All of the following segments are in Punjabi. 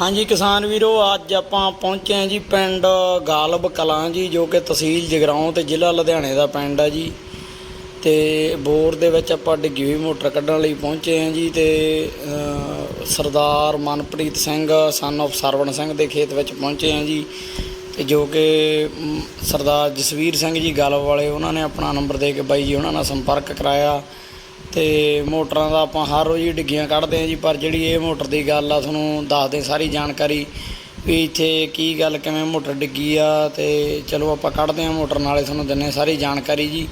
ਹਾਂਜੀ ਕਿਸਾਨ ਵੀਰੋ, ਅੱਜ ਆਪਾਂ ਪਹੁੰਚੇ ਹਾਂ ਜੀ ਪਿੰਡ ਗਾਲਬ ਕਲਾਂ ਜੀ, ਜੋ ਕਿ ਤਹਿਸੀਲ ਜਗਰਾਉਂ ਤੇ ਜ਼ਿਲ੍ਹਾ ਲੁਧਿਆਣੇ ਦਾ ਪਿੰਡ ਆ ਜੀ। ਤੇ ਬੋਰ ਦੇ ਵਿੱਚ ਆਪਾਂ ਡਿੱਗੀ ਹੋਈ ਮੋਟਰ ਕੱਢਣ ਲਈ ਪਹੁੰਚੇ ਹਾਂ ਜੀ ਤੇ ਸਰਦਾਰ ਮਨਪ੍ਰੀਤ ਸਿੰਘ ਸਨ of ਸਰਵਣ ਸਿੰਘ ਦੇ ਖੇਤ ਵਿੱਚ ਪਹੁੰਚੇ ਹਾਂ ਜੀ। ਤੇ ਜੋ ਕਿ ਸਰਦਾਰ ਜਸਵੀਰ ਸਿੰਘ ਜੀ ਗਾਲਬ ਵਾਲੇ, ਉਹਨਾਂ ਨੇ ਆਪਣਾ ਨੰਬਰ ਦੇ ਕੇ ਬਾਈ ਜੀ, ਉਹਨਾਂ ਨਾਲ ਸੰਪਰਕ ਕਰਾਇਆ। ਤੇ ਮੋਟਰਾਂ ਦਾ ਆਪਾਂ ਹਰ ਰੋਜ਼ ਹੀ ਡਿੱਗੀਆਂ ਕੱਢਦੇ ਹਾਂ ਜੀ, ਪਰ ਜਿਹੜੀ ਇਹ ਮੋਟਰ ਦੀ ਗੱਲ ਆ, ਤੁਹਾਨੂੰ ਦੱਸਦੇ ਸਾਰੀ ਜਾਣਕਾਰੀ ਵੀ ਇੱਥੇ ਕੀ ਗੱਲ, ਕਿਵੇਂ ਮੋਟਰ ਡਿੱਗੀ ਆ ਤੇ ਚਲੋ ਆਪਾਂ ਕੱਢਦੇ ਹਾਂ ਮੋਟਰ, ਨਾਲੇ ਤੁਹਾਨੂੰ ਦਿੰਨੇ ਸਾਰੀ ਜਾਣਕਾਰੀ ਜੀ।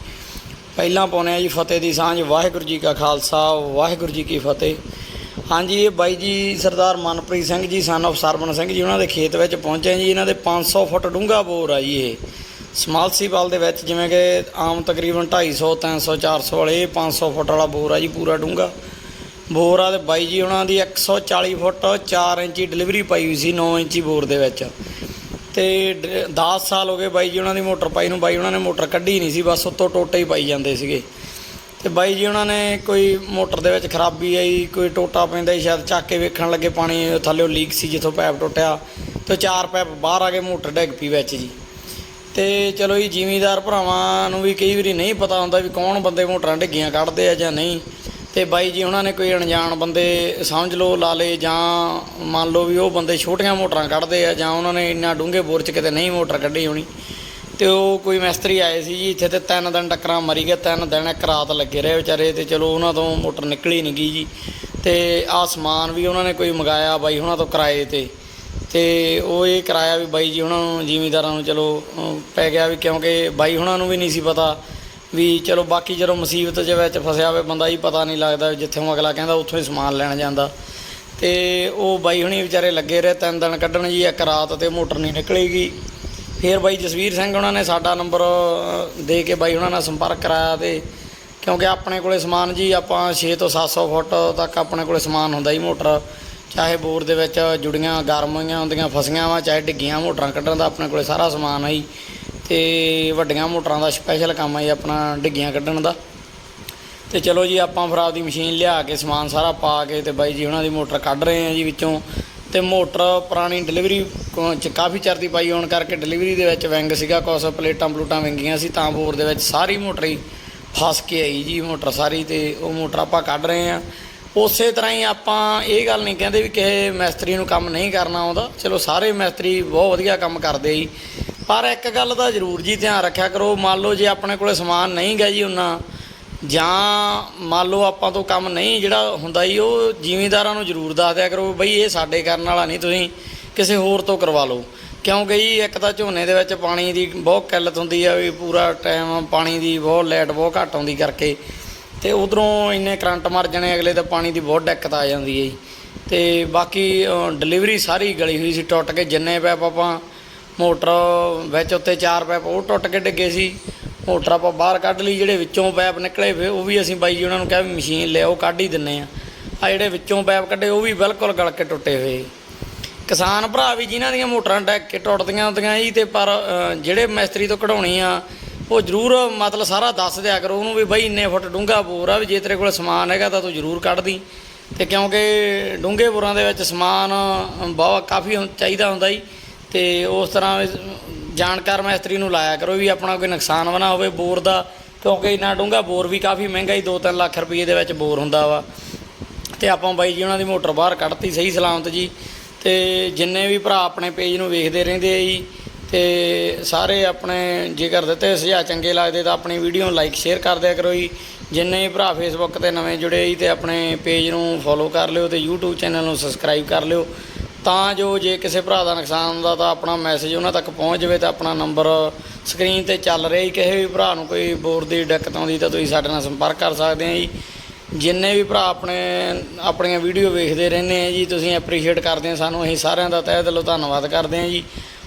ਪਹਿਲਾਂ ਪਾਉਂਦੇ ਆ ਜੀ ਫਤਿਹ ਦੀ ਸਾਂਝ, ਵਾਹਿਗੁਰੂ ਜੀ ਕਾ ਖਾਲਸਾ, ਵਾਹਿਗੁਰੂ ਜੀ ਕੀ ਫਤਿਹ। ਹਾਂਜੀ, ਇਹ ਬਾਈ ਜੀ ਸਰਦਾਰ ਮਨਪ੍ਰੀਤ ਸਿੰਘ ਜੀ ਸਨ of ਸਰਵਣ ਸਿੰਘ ਜੀ, ਉਹਨਾਂ ਦੇ ਖੇਤ ਵਿੱਚ ਪਹੁੰਚੇ ਜੀ, ਇਹਨਾਂ ਦੇ 500 ਫੁੱਟ ਡੂੰਘਾ ਬੋਰ ਆ ਜੀ ਇਹ। ਸਮਰਸੀਬਲ ਦੇ ਵਿੱਚ, ਜਿਵੇਂ ਕਿ ਆਮ ਤਕਰੀਬਨ 250 300 400 ਵਾਲੇ, ਇਹ 500 ਫੁੱਟ ਵਾਲਾ ਬੋਰ ਆ ਜੀ, ਪੂਰਾ ਡੂੰਘਾ। ਬੋਰ ਆ ਤੇ ਬਾਈ ਜੀ ਉਹਨਾਂ ਦੀ 140 ਫੁੱਟ 4 ਇੰਚੀ ਡਿਲੀਵਰੀ ਪਾਈ ਹੋਈ ਸੀ 9 ਇੰਚੀ ਬੋਰ ਦੇ ਵਿੱਚ। ਤੇ 10 ਸਾਲ ਹੋ ਗਏ ਬਾਈ ਜੀ ਉਹਨਾਂ ਦੀ ਮੋਟਰ ਪਾਈ ਨੂੰ, ਬਾਈ ਉਹਨਾਂ ਨੇ ਮੋਟਰ ਕੱਢੀ ਨਹੀਂ ਸੀ, ਬਸ ਉੱਤੋਂ ਟੋਟੇ ਹੀ ਪਾਈ ਜਾਂਦੇ ਸੀਗੇ। ਤੇ ਬਾਈ ਜੀ ਉਹਨਾਂ ਨੇ ਕੋਈ ਮੋਟਰ ਦੇ ਵਿੱਚ ਖਰਾਬੀ ਆਈ, ਕੋਈ ਟੋਟਾ ਪੈਂਦਾ ਸੀ, ਸ਼ਾਇਦ ਚੱਕ ਕੇ ਵੇਖਣ ਲੱਗੇ ਪਾਣੀ ਥੱਲੇੋਂ ਲੀਕ ਸੀ, ਜਿੱਥੋਂ ਪੈਪ ਟੁੱਟਿਆ। ਤੇ ਚਾਰ ਪੈਪ ਬਾਹਰ ਆ ਕੇ ਮੋਟਰ ਡਿੱਗ ਪਈ ਵਿੱਚ ਜੀ। ਤੇ ਚਲੋ ਜੀ, ਜ਼ਿਮੀਦਾਰ ਭਰਾਵਾਂ ਨੂੰ ਵੀ ਕਈ ਵਾਰੀ ਨਹੀਂ ਪਤਾ ਹੁੰਦਾ ਵੀ ਕੌਣ ਬੰਦੇ ਮੋਟਰਾਂ ਡਿੱਗੀਆਂ ਕੱਢਦੇ ਆ ਜਾਂ ਨਹੀਂ। ਤੇ ਬਾਈ ਜੀ, ਉਹਨਾਂ ਨੇ ਕੋਈ ਅਣਜਾਣ ਬੰਦੇ ਸਮਝ ਲਓ, ਲਾ ਲੇ ਜਾਂ ਮੰਨ ਲਓ ਵੀ ਉਹ ਬੰਦੇ ਛੋਟੀਆਂ ਮੋਟਰਾਂ ਕੱਢਦੇ ਆ, ਜਾਂ ਉਹਨਾਂ ਨੇ ਇੰਨਾ ਡੂੰਘੇ ਬੋਰ 'ਚ ਕਿਤੇ ਨਹੀਂ ਮੋਟਰ ਕੱਢੀ ਹੋਣੀ। ਤੇ ਉਹ ਕੋਈ ਮਿਸਤਰੀ ਆਏ ਸੀ ਜੀ, ਇੱਥੇ ਤੇ ਤਿੰਨ ਦਿਨ ਟੱਕਰਾਂ ਮਰੀ ਗਏ, ਤਿੰਨ ਦਿਨ ਇੱਕ ਰਾਤ ਲੱਗੇ ਰਹੇ ਵਿਚਾਰੇ ਤੇ ਚਲੋ ਉਹਨਾਂ ਤੋਂ ਮੋਟਰ ਨਿਕਲੀ ਨਹੀਂ ਗਈ ਜੀ। ਤੇ ਆਹ ਸਮਾਨ ਵੀ ਉਹਨਾਂ ਨੇ ਕੋਈ ਮੰਗਾਇਆ ਬਾਈ, ਉਹਨਾਂ ਤੋਂ ਕਿਰਾਏ ਤੇ। ਤੇ ਉਹ ਇਹ ਕਰਾਇਆ ਵੀ ਬਾਈ ਜੀ ਉਹਨਾਂ ਨੂੰ, ਜ਼ਿਮੀਂਦਾਰਾਂ ਨੂੰ ਚਲੋ ਪੈ ਗਿਆ ਵੀ ਕਿਉਂਕਿ ਬਾਈ ਉਹਨਾਂ ਨੂੰ ਵੀ ਨਹੀਂ ਸੀ ਪਤਾ ਵੀ ਚਲੋ ਬਾਕੀ ਜਦੋਂ ਮੁਸੀਬਤ ਦੇ ਵਿੱਚ ਫਸਿਆ ਹੋਵੇ, ਬੰਦਾ ਹੀ ਪਤਾ ਨਹੀਂ ਲੱਗਦਾ ਜਿੱਥੋਂ ਅਗਲਾ ਕਹਿੰਦਾ ਉੱਥੋਂ ਹੀ ਸਮਾਨ ਲੈਣ ਜਾਂਦਾ। ਤੇ ਉਹ ਬਾਈ ਹੁਣੀ ਵਿਚਾਰੇ ਲੱਗੇ ਰਹੇ, ਤਿੰਨ ਦਿਨ ਕੱਢਣ ਜੀ, ਇੱਕ ਰਾਤ ਤੇ ਮੋਟਰ ਨਹੀਂ ਨਿਕਲੇਗੀ। ਫਿਰ ਬਾਈ ਜਸਵੀਰ ਸਿੰਘ ਉਹਨਾਂ ਨੇ ਸਾਡਾ ਨੰਬਰ ਦੇ ਕੇ ਬਾਈ ਉਹਨਾਂ ਨਾਲ ਸੰਪਰਕ ਕਰਾਇਆ ਤੇ ਕਿਉਂਕਿ ਆਪਣੇ ਕੋਲੇ ਸਮਾਨ ਜੀ, ਆਪਾਂ 6 ਤੋਂ 700 ਫੁੱਟ ਤੱਕ ਆਪਣੇ ਕੋਲੇ ਸਮਾਨ ਹੁੰਦਾ ਜੀ ਮੋਟਰ। ਚਾਹੇ ਬੋਰ ਦੇ ਵਿੱਚ ਜੁੜੀਆਂ, ਗਰਮ ਹੋਈਆਂ ਹੁੰਦੀਆਂ, ਫਸੀਆਂ ਵਾ, ਚਾਹੇ ਡਿੱਗੀਆਂ ਮੋਟਰਾਂ ਕੱਢਣ ਦਾ ਆਪਣੇ ਕੋਲੇ ਸਾਰਾ ਸਮਾਨ ਆ ਜੀ। ਤੇ ਵੱਡੀਆਂ ਮੋਟਰਾਂ ਦਾ ਸਪੈਸ਼ਲ ਕੰਮ ਆ ਜੀ ਆਪਣਾ ਡਿੱਗੀਆਂ ਕੱਢਣ ਦਾ। ਤੇ ਚਲੋ ਜੀ ਆਪਾਂ ਫਿਰ ਆਪਦੀ ਮਸ਼ੀਨ ਲਿਆ ਕੇ ਸਮਾਨ ਸਾਰਾ ਪਾ ਕੇ ਤੇ ਬਾਈ ਜੀ ਉਹਨਾਂ ਦੀ ਮੋਟਰ ਕੱਢ ਰਹੇ ਆ ਜੀ ਵਿੱਚੋਂ। ਤੇ ਮੋਟਰ ਪੁਰਾਣੀ ਡਿਲੀਵਰੀ ਚ ਕਾਫੀ ਚਿਰ ਦੀ ਪਾਈ ਹੋਣ ਕਰਕੇ ਡਿਲੀਵਰੀ ਦੇ ਵਿੱਚ ਵਿੰਗ ਸੀਗਾ, ਕੁਛ ਪਲੇਟਾਂ ਪਲੂਟਾਂ ਵਿੰਗੀਆਂ ਸੀ, ਤਾਂ ਬੋਰ ਦੇ ਵਿੱਚ ਸਾਰੀ ਮੋਟਰ ਹੀ ਫਸ ਕੇ ਆਈ ਜੀ ਮੋਟਰ ਸਾਰੀ ਤੇ ਉਹ ਮੋਟਰ ਆਪਾਂ ਕੱਢ ਰਹੇ ਆ। ਉਸੇ ਤਰ੍ਹਾਂ ਹੀ ਆਪਾਂ ਇਹ ਗੱਲ ਨਹੀਂ ਕਹਿੰਦੇ ਵੀ ਕਿਸੇ ਮਿਸਤਰੀ ਨੂੰ ਕੰਮ ਨਹੀਂ ਕਰਨਾ ਆਉਂਦਾ। ਚਲੋ ਸਾਰੇ ਮਿਸਤਰੀ ਬਹੁਤ ਵਧੀਆ ਕੰਮ ਕਰਦੇ ਜੀ। ਪਰ ਇੱਕ ਗੱਲ ਦਾ ਜ਼ਰੂਰ ਜੀ ਧਿਆਨ ਰੱਖਿਆ ਕਰੋ, ਮੰਨ ਲਓ ਜੇ ਆਪਣੇ ਕੋਲੇ ਸਮਾਨ ਨਹੀਂ ਗਾ ਜੀ ਉਹਨਾਂ ਜਾਂ ਮੰਨ ਲਓ ਆਪਾਂ ਤੋਂ ਕੰਮ ਨਹੀਂ ਜਿਹੜਾ ਹੁੰਦਾ ਜੀ, ਉਹ ਜ਼ਿਮੀਂਦਾਰਾਂ ਨੂੰ ਜ਼ਰੂਰ ਦੱਸ ਦਿਆ ਕਰੋ ਬਈ ਇਹ ਸਾਡੇ ਕਰਨ ਵਾਲਾ ਨਹੀਂ, ਤੁਸੀਂ ਕਿਸੇ ਹੋਰ ਤੋਂ ਕਰਵਾ ਲਓ। ਕਿਉਂਕਿ ਜੀ ਇੱਕ ਤਾਂ ਝੋਨੇ ਦੇ ਵਿੱਚ ਪਾਣੀ ਦੀ ਬਹੁਤ ਕਿੱਲਤ ਹੁੰਦੀ ਆ ਵੀ ਪੂਰਾ ਟਾਈਮ ਪਾਣੀ ਦੀ ਬਹੁਤ ਲੈਟ ਬਹੁਤ ਘੱਟ ਆਉਂਦੀ ਕਰਕੇ। ਤੇ ਉਧਰੋਂ ਇੰਨੇ ਕਰੰਟ ਮਰ ਜਾਣੇ, ਅਗਲੇ ਤਾਂ ਪਾਣੀ ਦੀ ਬਹੁਤ ਦਿੱਕਤ ਆ ਜਾਂਦੀ ਹੈ ਜੀ। ਤੇ ਬਾਕੀ ਡਿਲੀਵਰੀ ਸਾਰੀ ਗਲੀ ਹੋਈ ਸੀ, ਟੁੱਟ ਕੇ ਜਿੰਨੇ ਪੈਪ ਆਪਾਂ ਮੋਟਰ ਵਿੱਚ ਉੱਤੇ ਚਾਰ ਪੈਪ ਉਹ ਟੁੱਟ ਕੇ ਡਿੱਗੇ ਸੀ। ਮੋਟਰ ਆਪਾਂ ਬਾਹਰ ਕੱਢ ਲਈ, ਜਿਹੜੇ ਵਿੱਚੋਂ ਪੈਪ ਨਿਕਲੇ ਫੇ ਉਹ ਵੀ ਅਸੀਂ ਬਾਈ ਜੀ ਉਹਨਾਂ ਨੂੰ ਕਿਹਾ ਵੀ ਮਸ਼ੀਨ ਲਿਆਓ, ਕੱਢ ਹੀ ਦਿੰਨੇ ਆ ਆ ਜਿਹੜੇ ਵਿੱਚੋਂ ਪੈਪ ਕੱਢੇ, ਉਹ ਵੀ ਬਿਲਕੁਲ ਗਲ ਕੇ ਟੁੱਟੇ ਹੋਏ ਕਿਸਾਨ ਭਰਾ ਵੀ ਜਿਨ੍ਹਾਂ ਦੀਆਂ ਮੋਟਰਾਂ ਡੈਕ ਕੇ ਟੁੱਟਦੀਆਂ ਹੁੰਦੀਆਂ ਜੀ, ਤੇ ਪਰ ਜਿਹੜੇ ਮਿਸਤਰੀ ਤੋਂ ਕਢਾਉਣੀ ਆ ਉਹ ਜ਼ਰੂਰ ਮਤਲਬ ਸਾਰਾ ਦੱਸ ਦਿਆ ਕਰੋ ਉਹਨੂੰ ਵੀ ਬਈ ਇੰਨੇ ਫੁੱਟ ਡੂੰਘਾ ਬੋਰ ਆ ਵੀ ਜੇ ਤੇਰੇ ਕੋਲ ਸਮਾਨ ਹੈਗਾ ਤਾਂ ਤੂੰ ਜ਼ਰੂਰ ਕੱਢ ਦੀ। ਤੇ ਕਿਉਂਕਿ ਡੂੰਘੇ ਬੋਰਾਂ ਦੇ ਵਿੱਚ ਸਮਾਨ ਬਹੁਤ ਕਾਫੀ ਚਾਹੀਦਾ ਹੁੰਦਾ ਜੀ। ਤੇ ਉਸ ਤਰ੍ਹਾਂ ਜਾਣਕਾਰ ਮਿਸਤਰੀ ਨੂੰ ਲਾਇਆ ਕਰੋ ਵੀ ਆਪਣਾ ਕੋਈ ਨੁਕਸਾਨ ਵੀ ਹੋਵੇ ਬੋਰ ਦਾ, ਕਿਉਂਕਿ ਇੰਨਾ ਡੂੰਘਾ ਬੋਰ ਵੀ ਕਾਫੀ ਮਹਿੰਗਾ ਹੀ 2-3 ਲੱਖ ਰੁਪਏ ਦੇ ਵਿੱਚ ਬੋਰ ਹੁੰਦਾ ਵਾ। ਤੇ ਆਪਾਂ ਬਾਈ ਜੀ ਉਹਨਾਂ ਦੀ ਮੋਟਰ ਬਾਹਰ ਕੱਢਤੀ ਸਹੀ ਸਲਾਮਤ ਜੀ। ਤੇ ਜਿੰਨੇ ਵੀ ਭਰਾ ਆਪਣੇ ਪੇਜ ਨੂੰ ਵੇਖਦੇ ਰਹਿੰਦੇ ਆ ਜੀ ਤੇ ਸਾਰੇ ਆਪਣੇ ਜੇਕਰ ਦਿੱਤੇ ਸੁਝਾਅ ਚੰਗੇ ਲੱਗਦੇ ਤਾਂ ਆਪਣੀ ਵੀਡੀਓ ਨੂੰ ਲਾਈਕ ਸ਼ੇਅਰ ਕਰ ਦਿਆ ਕਰੋ ਜੀ। ਜਿੰਨੇ ਵੀ ਭਰਾ ਫੇਸਬੁੱਕ ਤੇ ਨਵੇਂ ਜੁੜੇ ਜੀ ਤੇ ਆਪਣੇ ਪੇਜ ਨੂੰ ਫੋਲੋ ਕਰ ਲਿਓ ਤੇ YouTube ਚੈਨਲ ਨੂੰ ਸਬਸਕ੍ਰਾਈਬ ਕਰ ਲਿਓ। ਤਾਂ ਜੋ ਜੇ ਕਿਸੇ ਭਰਾ ਦਾ ਨੁਕਸਾਨ ਹੁੰਦਾ ਤਾਂ ਆਪਣਾ ਮੈਸੇਜ ਉਹਨਾਂ ਤੱਕ ਪਹੁੰਚ ਜਾਵੇ ਤਾਂ ਆਪਣਾ ਨੰਬਰ ਸਕਰੀਨ ਤੇ ਚੱਲ ਰਿਹਾ ਜੀ। ਕਿਸੇ ਵੀ ਭਰਾ ਨੂੰ ਕੋਈ ਬੋਰ ਦੀ ਦਿੱਕਤ ਆਉਂਦੀ ਤਾਂ ਤੁਸੀਂ ਸਾਡੇ ਨਾਲ ਸੰਪਰਕ ਕਰ ਸਕਦੇ ਆ ਜੀ। ਜਿੰਨੇ ਵੀ ਭਰਾ ਆਪਣੇ, ਆਪਣੀਆਂ ਵੀਡੀਓ ਵੇਖਦੇ ਰਹਿੰਦੇ ਆ ਜੀ, ਤੁਸੀਂ ਐਪਰੀਸ਼ੀਏਟ ਕਰਦੇ ਆ ਸਾਨੂੰ। ਅਸੀਂ ਸਾਰਿਆਂ ਦਾ ਤਹਿ ਦਿਲੋਂ ਧੰਨਵਾਦ ਕਰਦੇ ਆ ਜੀ।